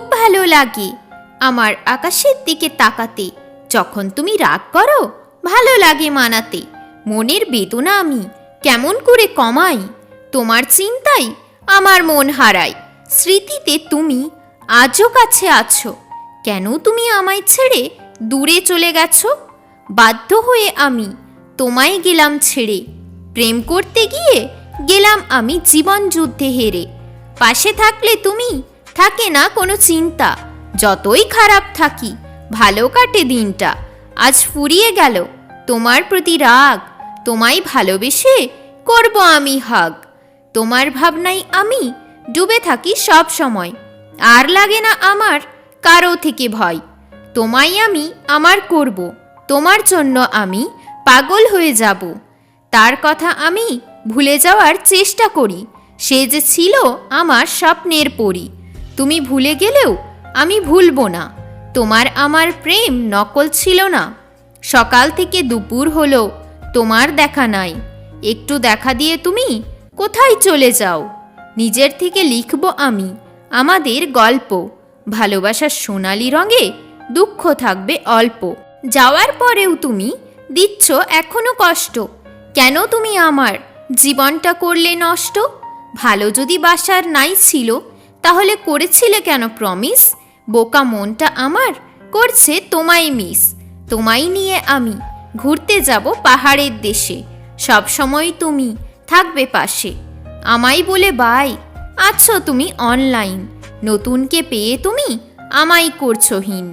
খুব ভালো লাগে। আমার আকাশের দিকে তাকাতে যখন তুমি রাগ করো, ভালো লাগে মানাতে। মনের বেদনা আমি কেমন করে কমাই? তোমার চিন্তাই আমার মন হারায়। স্মৃতিতে তুমি আজও কাছে আছো। কেন তুমি আমায় ছেড়ে দূরে চলে গেছো? বাধ্য হয়ে আমি তোমায় গেলাম ছেড়ে। প্রেম করতে গিয়ে গেলাম আমি জীবন যুদ্ধে হেরে। পাশে থাকলে তুমি থাকে না কোনো চিন্তা। যতই খারাপ থাকি, ভালো কাটে দিনটা। আজ ফুরিয়ে গেল, তোমার প্রতি রাগ। তোমায় ভালোবেসে করব আমি হাগ। তোমার ভাবনাই আমি ডুবে থাকি সব সময়। আর লাগে না আমার কারও থেকে ভয়। তোমায় আমি আমার করব। তোমার জন্য আমি পাগল হয়ে যাব। তার কথা আমি ভুলে যাওয়ার চেষ্টা করি। সে যে ছিল আমার স্বপ্নের পরি। তুমি ভুলে গেলেও আমি ভুলবো না। তোমার আমার প্রেম নকল ছিল না। সকাল থেকে দুপুর হলো, তোমার দেখা নাই। একটু দেখা দিয়ে তুমি কোথায় চলে যাও? নিজের থেকে লিখব আমি আমাদের গল্প। ভালোবাসার সোনালি রঙে দুঃখ থাকবে অল্প। যাওয়ার পরেও তুমি দিচ্ছ এখনও কষ্ট। কেন তুমি আমার জীবনটা করলে নষ্ট? ভালো যদি বাসার নাই ছিল তাহলে করেছিলে কেন প্রমিস বোকা মনটা আমার? করছে তোমায় মিস তোমায় নিয়ে আমি ঘুরতে যাব পাহাড়ের দেশে। সব সময় তুমি থাকবে পাশে। আমায় বলে বাই আছো তুমি অনলাইন নতুনকে পেয়ে তুমি আমায় করছ হীন